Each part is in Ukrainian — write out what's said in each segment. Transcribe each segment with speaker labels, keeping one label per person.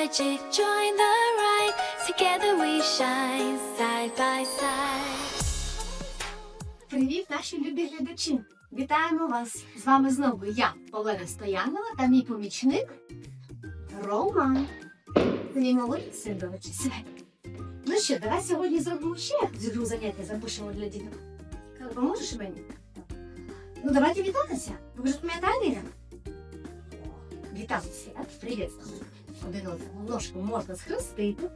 Speaker 1: magic, join the ride. Together we shine side by side.
Speaker 2: Привіт, наші любі глядачі! Вітаємо вас! З вами знову я, Олена Стоянова, та мій помічник Роман. Мій малий син долучився. Ну що, давай сьогодні зробимо ще зіру заняття запишемо для діток. Поможеш мені? Ну, давайте вітатися. Ви вже пам'ятаєте? Вітатися, привіт. Один одному ножку можна схрестити.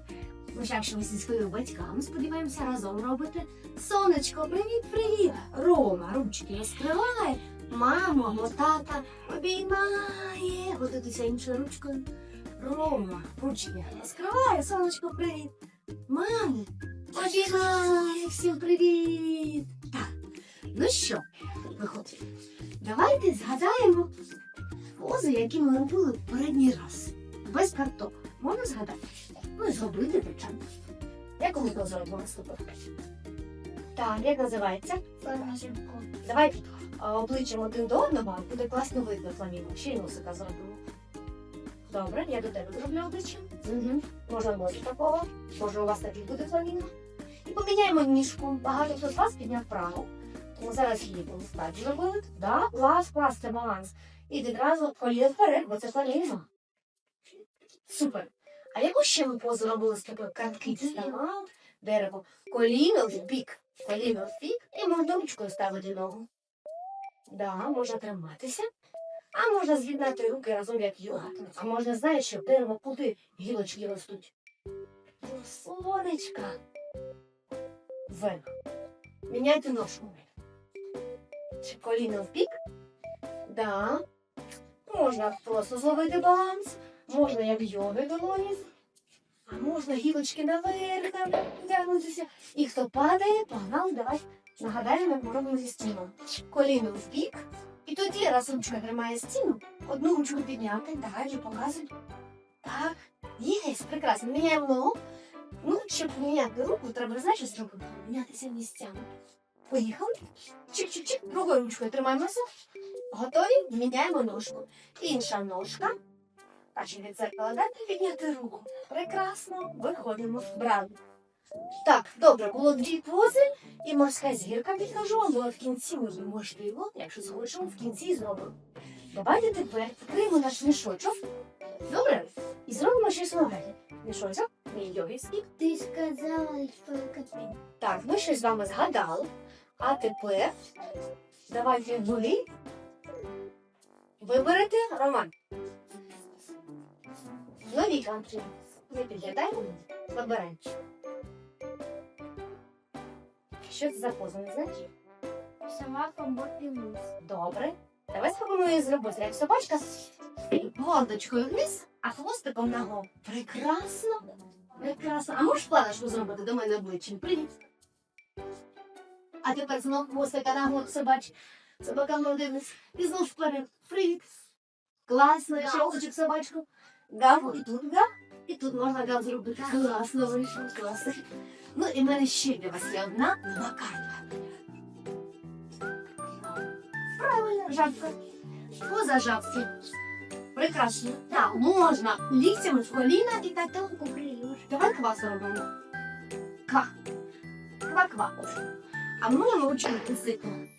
Speaker 2: Ви зі своїми батьками, сподіваємося, разом робите. Сонечко, привіт-привіт! Рома, ручки розкривай. Мамо, або тата обіймає. Готуйтеся іншою ручкою. Рома, ручки розкривай, сонечко, привіт. Мамо, обіймає, всім привіт. Так, ну що, виходить, давайте згадаємо пози, які ми робили в передній раз. Без карток. Можна згадати? Ну і зробити, звичайно. Яку ми позу робимо наступити? Так, як називається? Давай а, обличчям один до одного буде класно видно фламінго. Ще й носика зробимо. Добре, я до тебе зроблю обличчя. Угу. Можна ноги такого. Може, у вас такий буде фламінго. І поміняємо ніжку. Багато хто з вас підняв праву. Тому зараз її полустать зробили. Да, клас, клас, це баланс. І відразу коліно вперед, бо це фламінго. Супер. А яку ще ми позу робили з тобою? Картки діставав, дерево, коліно в бік, коліно в бік, і можна ручкою ставити ногу. Да, можна триматися. А можна з'єднати руки разом як йога. А можна, знаєш, що дерево куди гілочки ростуть. Сонечка. Вверх. Міняйте ножку. Чи коліно в бік? Да. Можна просто зловити баланс. Можна як йоги долоні. А можна гілочки наверх тягнутися. І хто падає, погнали, давай нагадаємо, ми робимо зі стіну. Коліно в бік. І тоді, раз ручка тримає стіну, одну ручку підняти, давай вже. Так, єс, прекрасно. Міняємо ногу. Ну, щоб міняти руку, треба знаєш, що зробити? Мінятися місцями. Поїхали. Чик-чик-чик. Другою ручкою тримаємося. Готові? Міняємо ножку. Інша ножка. А чи від зеркала дати підняти руку? Прекрасно, виходимо. Браво. Так, добре, було дві пози і морська зірка підкажу, але в кінці ми можливо, якщо схочемо, в кінці зробимо. Давайте тепер відкриємо наш мішочок. Добре? І зробимо щось нове. Мішочок, мій йогівський.
Speaker 3: Ти сказала, що капі.
Speaker 2: Так, ми щось з вами згадали. А тепер давайте ви виберете Роман. Нові кантрі. Не підглядаємо, вибираємо. Що це за поза, не знаєш?
Speaker 3: Сама комботи.
Speaker 2: Добре. Давай спробуємо зробити. Як собачка мордочкою вниз, а хвостиком нагору. Прекрасно. Прекрасно. А можеш планочку зробити до мене обличчям? Привіт. А тепер знов хвостика нагору собач. Собака молодець. І знов вперед. Привіт. Класно. Ще очик собачку. Гав. І тут гав. І тут можна гав зробити. Класно вийшло. Класно. Ну і в мене ще для вас є одна нова карта. Правильно, жабка. Поза жабки. Прекрасно. Так, можна ліктями в коліна і так тонко приюш. Давай ква зробимо. Ква. Ква-ква. А можемо ручки присипати.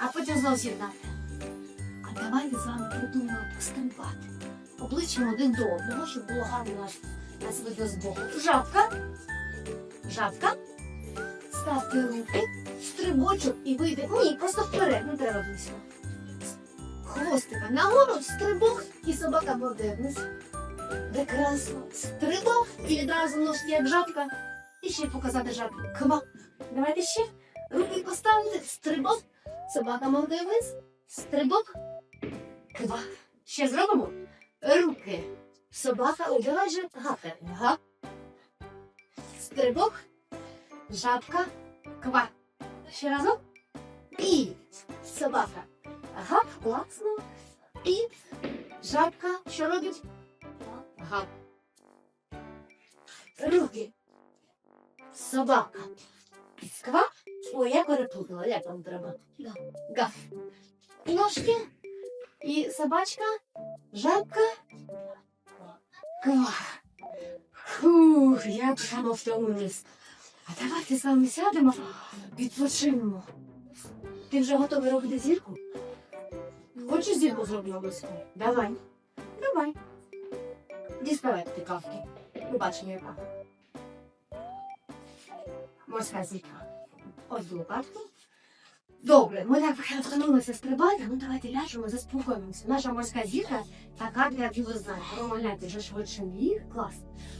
Speaker 2: А потім знову з'єднати. А давайте з вами придумаємо пострибати. Обличчям один до одного, щоб було гарно нас, нас видно збоку. Жабка. Жабка. Ставте руки, стрибочок і вийде. Ні, просто вперед, не треба близько. Хвостика нагору, стрибок і собака буде. Прекрасно. Стрибок і відразу ножки як жабка. І ще показати жабку. Ква. Давайте ще. Руки поставити, стрибок. Собака вниз. Стрибок. Ква. Ще зробимо. Руки. Собака убирай же гапер. Стрибок. Жабка. Ква. Ще разом. І собака. Гап, класно. І жабка. Що робить? Гап. Руки. Собака. Ква. Ой, я переплутала, як вам треба. Гав. Ножки. І собачка. Жабка. Ква. я прямо втомилась. А давайте з вами сядемо, відпочинемо. Ти вже готовий робити зірку? Хочеш зірку зроблю обов'язково? Давай. Давай. Діставай ти кавки. Ми бачимо, яка. Морська зірка. Ось лопатку. Добре, ми так втомилися стрибати, ну давайте ляжемо, заспокоїмося. Наша морська зірка така для білознань. Промовляйте вже швидше їх, клас.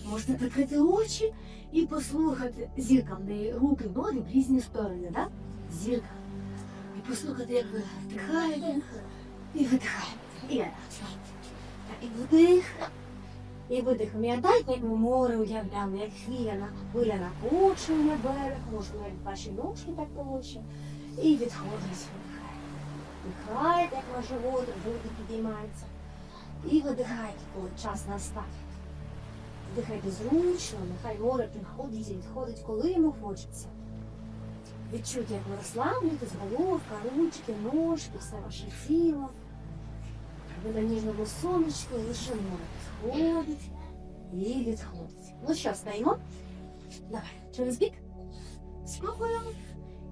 Speaker 2: Можете прикрити очі і послухати зірка в неї руки, ноги в різні сторони, так? Зірка. І послухати, як ви вдихаєте і видихаєте. І я. І вдих. І видих. Пам'ятаєте, як море уявляли, як хвиля, хвиля накочує берег, можна як ваші ножки так получше. І відходить. Вдихаєте, як ваш живот, груди підіймаються. І видихаєте, коли час настане. Вдихайте зручно, нехай море приходить і відходить, коли йому хочеться. Відчуйте, як ви розслаблюєтесь, головка, ручки, ножки, все ваше тіло. Ви на ніжному сонечку лише море входить і відходить. Ну що, стаємо? Давай, через бік. Спробуємо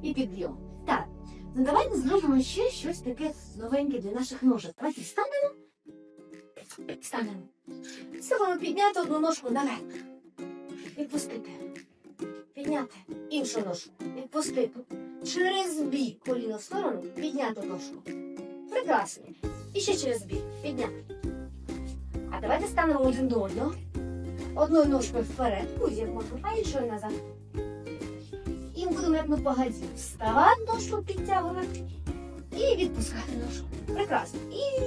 Speaker 2: і підйом. Так, ну давайте зробимо ще щось таке новеньке для наших ножок. Давайте встанемо. Встанемо. Спробуємо підняти одну ножку наверх. Відпустити. Підняти іншу ножку. Відпустити. Через бік коліно в сторону підняти ножку. Прекрасно. І ще через бік. Підняти. А давайте станемо один до одного. Одною ножкою вперед, будь-як можна, а іншою назад. І на погоді. Вставати ножку, підтягувати і відпускати ножку. Прекрасно. І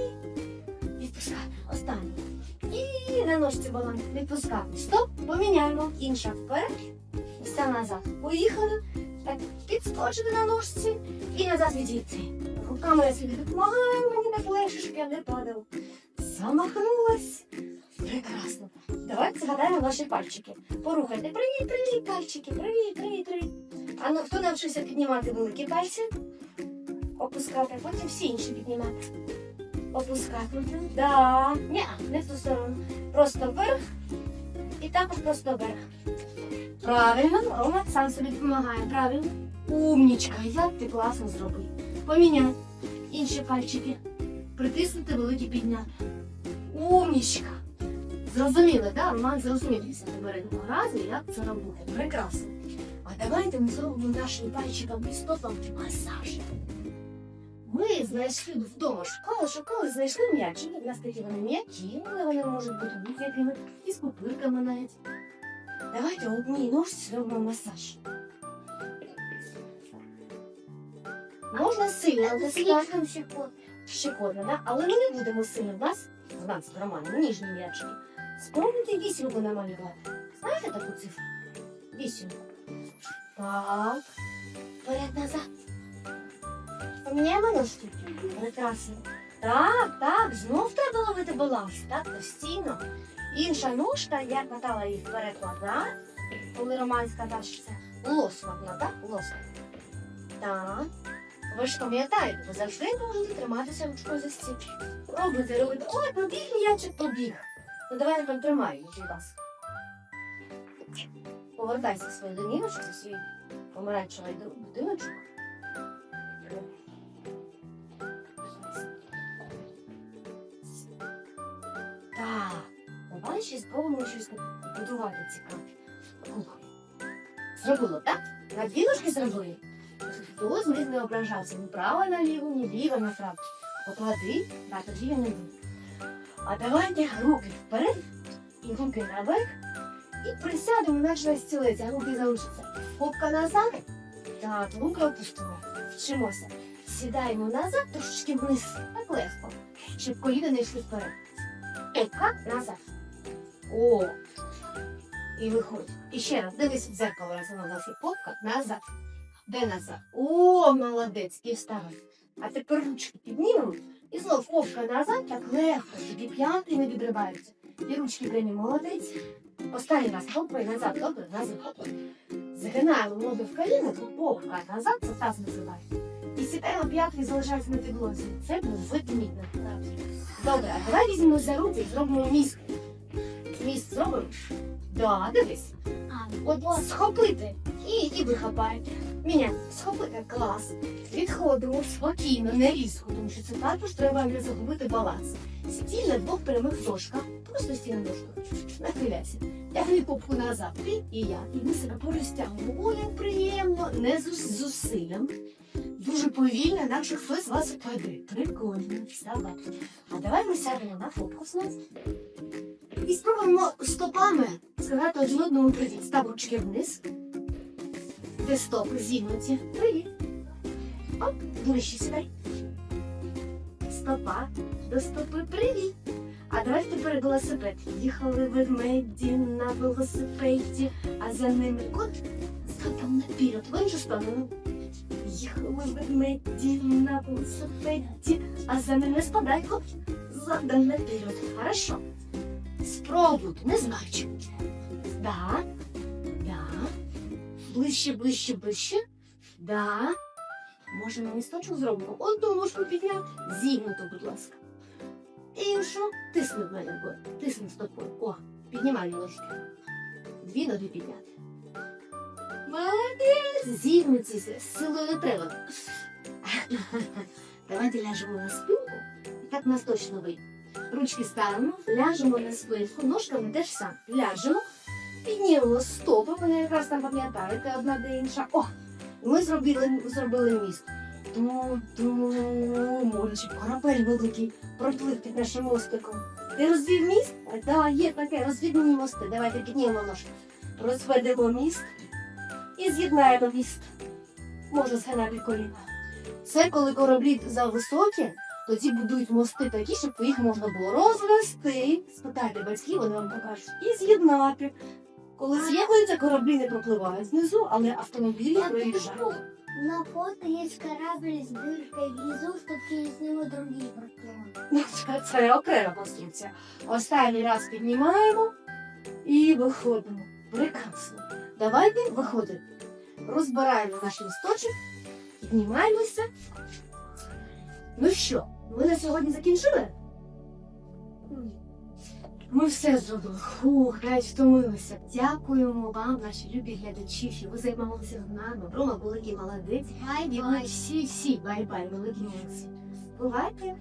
Speaker 2: відпускати. Останнє. І на ножці баланс. Відпускати. Стоп, поміняємо. Інша вперед. Вся назад. Поїхали. Так, підскочити на ножці і назад відійти. Руками я собі допомагаю, мені так легше, щоб я не падав. Замахнулась. Прекрасно. Давайте згадаємо ваші пальчики. Порухайте. Привіт, привіт, пальчики. Привіт, привіт, привіт. А ну хто навчився піднімати великі пальці? Опускати, потім всі інші піднімати. Опускати. Да. Ні, не в ту сторону. Просто вверх. І також просто вверх. Правильно, Рома сам собі допомагає. Правильно. Умнічка, як ти класно зробив. Поміняй інші пальчики. Притиснути великі підняти. Умнічка. Зрозуміли, так? Роман зрозумів після попереднього разу, як це робити. Прекрасно. А давайте ми зробимо нашим пальчикам і стопам масаж. Ми знайшли вдома, шукали, шукали, знайшли м'ячики. У нас такі вони м'які, але вони можуть бути будь-якими і з пупирками навіть. Давайте одній ножці зробимо масаж. Можна сильно натискати.
Speaker 3: Слишком щекот.
Speaker 2: Щекотно, да? але ми не будемо сильно. В нас, в нас з Романом, ніжні м'ячки. Спробуйте вісімку намалювати. Знаєте таку цифру? Вісімку. Так. Вперед назад. Поміняємо ножки? Прекрасно. Так, так, знов треба ловити баланс. Так, постійно. Інша ножка, я катала її вперед назад. Коли Роман сказав, що це лосматна, так? Лосматна. Так. Ви ж пам'ятаєте, ви завжди можете триматися ручкою за стіл. Робите, робите. Ой, побіг м'ячик, побіг. Ну давай я там тримаю, будь ласка. Повертайся в свою домівочку, в свій помаранчевий будиночок. Так, давай ще спробуємо щось будувати цікаве. Зробило, так? На дві зробили? Хто з них не ображався ні право на ліву, ні ліво на праву. Поклади, а тоді я не буду. А давайте руки вперед і руки наверх. І присядемо наче на руки залишаться. Попка назад. Так, руки опустимо. Вчимося. Сідаємо назад, трошечки вниз. Так легко. Щоб коліна не йшли вперед. Попка назад. О. І виходь. І ще раз, дивись в дзеркало, раз вона у нас є попка назад. Де назад? О, молодець, і вставай. А тепер ручки піднімемо і знов попка назад, так легко, тобі п'янки не відриваються. І ручки прямі, молодець. Останній раз хопай назад, добре, назад хопай. Загинаємо ноги в коліна, тут попка назад, це таз називає. І сідаємо п'ятки залишаються на підлозі. Це було видмітно. Добре, а давай візьмемо за руки і зробимо міск. Міск зробимо? Да, дивись. От схопити і, і ви хапаєте. Схопити клас. Відходимо спокійно, не різко, тому що це також треба не загубити баланс. Стій на двох прямих ножках, просто стій на ножках. Нахиляйся. Тягни попку назад. Ти і я. І ми себе порозтягуємо. Ой, приємно, не з з зусиллям. Дуже повільно, інакше хтось вас впаде. Прикольно. Вставай. А давай ми сядемо на попку знов. І спробуємо стопами сказати одному привіт. Став ручки вниз. Стопи зігнуті. Привіт. Оп, ближче сідай. Стопа до стопи привіт. А давайте тепер велосипед. Їхали ведмеді на велосипеді, а за ними кот стопом наперед. В іншу сторону. Їхали ведмеді на велосипеді, а за ними спадай кот задом наперед. Хорошо. Спробуйте, не знаю. Да. Ближче, ближче, ближче. Да. Може, ми місточок зробимо? Одну ножку підняти. Зігнуто, будь ласка. Іншу. Тисни в мене, бо. Тисни стопою. О, піднімай ножки. Дві ноги підняти. Молодець! Зігнуті з силою не треба. Давайте ляжемо на спинку. І так нас точно вийде. Ручки ставимо, ляжемо на спинку, ножками теж сам. Ляжемо, піднімемо стопи, вони якраз там пам'ятаєте одна до інша. О! Ми зробили, зробили міст. Може, корабель великий проплив під нашим мостиком. Ти розвів міст? Так, да, є таке, розвідні мости. Давайте піднімемо ножки. Розведемо міст і з'єднаємо міст. Можна згинати коліна. Це коли кораблі зависокі, тоді будують мости такі, щоб їх можна було розвести. Спитайте батьків, вони вам покажуть, і з'єднати. Коли з'єднуються, кораблі не пропливають знизу, але автомобілі
Speaker 3: Я
Speaker 2: проїжджають.
Speaker 3: На фото есть корабль с дыркой внизу, чтобы через него другие проплывали.
Speaker 2: Ну, це- Це окрема конструкція. Останній раз піднімаємо і виходимо. Прекрасно. Давайте виходимо. Розбираємо наш листочок, піднімаємося. Ну що, ми на сьогодні закінчили? Ми все зробили. Фух, навіть втомилися. Дякуємо вам, наші любі глядачі, що ви займалися з нами. Рома великий молодець.
Speaker 3: Бай-бай.
Speaker 2: всі, всі, бай-бай, великі молодці. Бувайте.